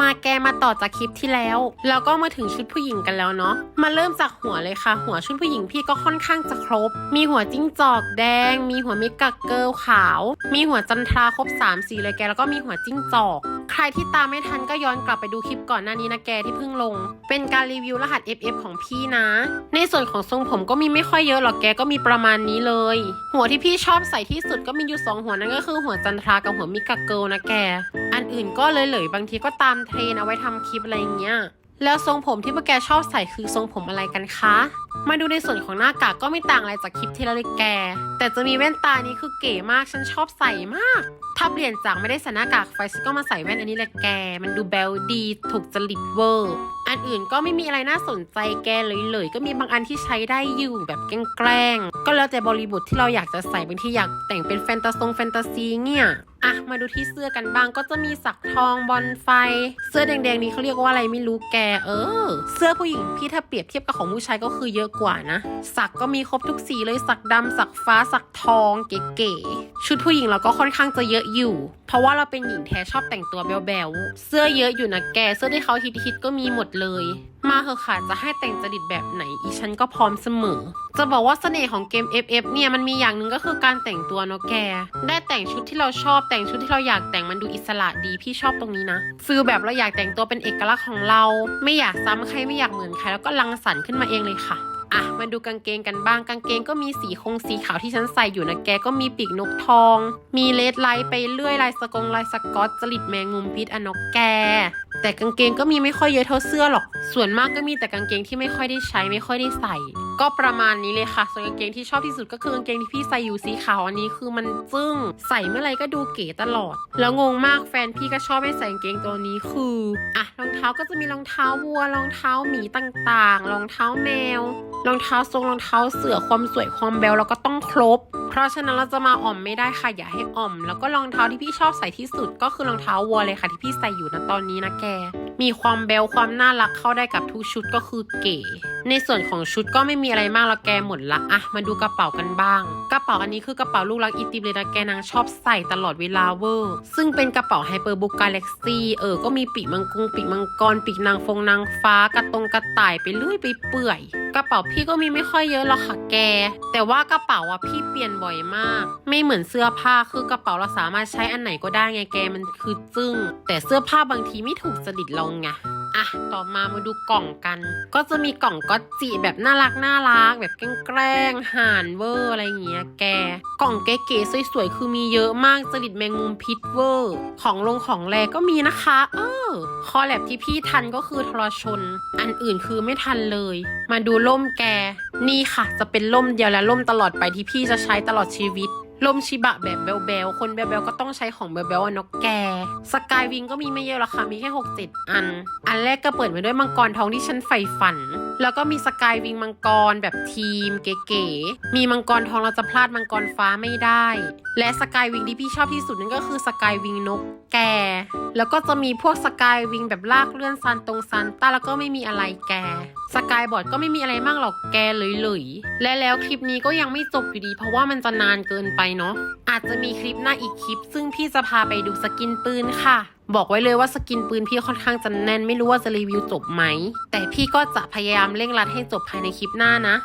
มาแกมาต่อจากคลิปที่แล้ว แล้วก็มาถึงชุดผู้หญิงกันแล้วเนาะมาเริ่มจากหัวเลยค่ะ หัวชุดผู้หญิงพี่ก็ค่อนข้างจะครบ มีหัวจิ้งจอกแดง มีหัวเมกะเกิลขาว มีหัวจันทราครบ3สีเลยแกแล้วก็มีหัวจิ้งจอก ใครที่ตามไม่ทันก็ย้อนกลับไปดูคลิปก่อนหน้านี้นะแกที่เพิ่งลง เป็นการรีวิวรหัส FF ของพี่นะ ในส่วนของทรงผมก็มีไม่ค่อยเยอะหรอกแกก็มีประมาณนี้เลย หัวที่พี่ชอบใส่ที่สุดก็มีอยู่สองหัวนั่นก็คือหัวจันทรากับหัวมิกาเกิลนะแก อันอื่นก็เลยเลยบางทีก็ตามเทรนเอาไว้ทำคลิปอะไรอย่างเงี้ย แล้วทรงผมที่พวกแกชอบใส่คือทรงผมอะไรกันคะ มาดูในส่วนของหน้ากากก็ไม่ต่างอะไรจากคลิปที่แล้วเลยแก แต่จะมีแว่นตานี้คือเก๋มากฉันชอบใส่มาก ถ้าเปลี่ยนจากไม่ได้ใส่หน้ากากไฟฉันก็มาใส่แว่นอันนี้แหละแก มันดูแบลดีถูกจริตเวอร์ อันอื่นก็ไม่มีอะไรน่าสนใจแกเลยเลยๆก็มีบางอันที่ใช้ได้อยู่แบบแกล้งๆก็แล้วแต่บริบทที่เราอยากจะใส่บางทีอยากแต่งเป็นแฟนตาซงแฟนตาซีเนี่ย อะมาดูที่เสื้อกันบ้างก็จะมีสักทองบอลไฟ เสื้อแดงๆนี้เขาเรียกว่าอะไรไม่รู้แกเออ เสื้อผู้หญิงพี่ถ้าเปรียบเทียบกับของผู้ชายก็คือเยอะกว่านะ สักก็มีครบทุกสีเลยสักดำสักฟ้าสักทองเก๋ๆ ชุดผู้หญิงเราก็ค่อนข้างจะเยอะอยู่ เพราะว่าเราเป็นหญิงแท้ชอบแต่งตัวแบวๆ เสื้อเยอะอยู่นะแก เสื้อที่เขาฮิตๆก็มีหมดเลย มาเถอะค่ะ จะให้แต่งจริตแบบไหน อีฉันก็พร้อมเสมอ จะบอกว่าเสน่ห์ของเกม FF เนี่ยมันมีอย่างหนึ่งก็คือการแต่งตัวเนาะแก ได้แต่งชุดที่เราชอบแต่งชุดที่เราอยากแต่งมันดูอิสระดีพี่ชอบตรงนี้นะฟีลแบบเราอยากแต่งตัวเป็นเอกลักษณ์ของเรา ไม่อยากซ้ำใครไม่อยากเหมือนใครแล้วก็รังสรรค์ขึ้นมาเองเลยค่ะ อะมาดูกางเกงกันบ้างกางเกงก็มีสีคงสีขาวที่ฉันใส่อยู่นะแกก็มีปีกนกทอง มีเลดไลท์ไปเรื่อยลายสกงลายสกอตจริตแมงมุมพิษอนกแก แต่กางเกงก็มีไม่ค่อยเยอะเท่าเสื้อหรอก ส่วนมากก็มีแต่กางเกงที่ไม่ค่อยได้ใช้ไม่ค่อยได้ใส่ ก็ประมาณนี้เลยค่ะ ส่วนกางเกงที่ชอบที่สุดก็คือกางเกงที่พี่ใส่อยู่สีขาวอันนี้คือมันจึ้ง ใส่เมื่อไรก็ดูเก๋ตลอด แล้วงงมากแฟนพี่ก็ชอบให้ใส่กางเกงตัวนี้คืออะรองเท้าก็จะมีรองเท้าวัวรองเท้าหมีต่างๆรองเท้าแมวรองเท้าทรงรองเท้าเสือความสวยความแบวแล้วก็ต้องครบ เพราะฉะนั้นเราจะมาอ่อมไม่ได้ค่ะอย่าให้อ่อม แล้วก็รองเท้าที่พี่ชอบใส่ที่สุด ก็คือรองเท้าวัวเลยค่ะที่พี่ใส่อยู่นะตอนนี้นะแก มีความแบวความน่ารักเข้าได้กับทุกชุดก็คือเก๋ ในส่วนของชุดก็ไม่มีอะไรมากแล้วแกหมดละอะมาดูกระเป๋ากันบ้าง กระเป๋าอันนี้คือกระเป๋าลูกรักอีติมเลยนะแกนางชอบใส่ตลอดเวลาเวอร์ ซึ่งเป็นกระเป๋าไฮเปอร์บุกกาแล็กซี่เออก็มีปีกมังกรปีกมังกรปีกนางฟงนางฟ้ากระตรงกระต่ายไปเรื่อยไปเปื่อยกระเป๋าพี่ก็มีไม่ค่อยเยอะหรอกค่ะแก แต่ว่ากระเป๋าอะพี่เปลี่ยนบ่อยมาก ไม่เหมือนเสื้อผ้าคือกระเป๋าเราสามารถใช้อันไหนก็ได้ไงแกมันคือจึ้งแต่เสื้อผ้าบางทีไม่ถูกจริตเราไง อะ ต่อมามาดูกล่องกัน ก็จะมีกล่องก็จิแบบน่ารักน่ารัก แบบแกล้งห่านเวอร์อะไรอย่างเงี้ยแก กล่องเก๋ๆสวยๆคือมีเยอะมากจริตแมงมุมพิษเวอร์ ของลงของแรก็มีนะคะ เออ คอแลบที่พี่ทันก็คือทรชน อันอื่นคือไม่ทันเลย มาดูล่มแก นี่ค่ะ จะเป็นล่มเดียวและล่มตลอดไปที่พี่จะใช้ตลอดชีวิต ลมชิบะแบบแบลๆ คนแบลๆก็ต้องใช้ของแบลๆอะนกแก สกายวิงก็มีไม่เยอะหรอกค่ะมีแค่ 6 7 อัน อันแรกก็เปิดมาด้วยมังกรทองที่ฉันใฝ่ฝัน แล้วก็มีสกายวิงมังกรแบบทีมเก๋ๆ มีมังกรทองเราจะพลาดมังกรฟ้าไม่ได้ และสกายวิงที่พี่ชอบที่สุดนั่นก็คือสกายวิงนกแก แล้วก็จะมีพวกสกายวิงแบบลากเลื่อนซันตรงซันต้าแล้วก็ไม่มีอะไรแกสกายบอร์ดก็ไม่มีอะไรมากหรอกแกเลยๆและแล้วคลิปนี้ก็ยังไม่จบอยู่ดี เพราะว่ามันจะนานเกินไปเนาะอาจจะมีคลิปหน้าอีกคลิป ซึ่งพี่จะพาไปดูสกินปืนค่ะ บอกไว้เลยว่าสกินปืนพี่ค่อนข้างจะแน่นไม่รู้ว่าจะรีวิวจบไหม แต่พี่ก็จะพยายามเร่งรัดให้จบภายในคลิปหน้านะ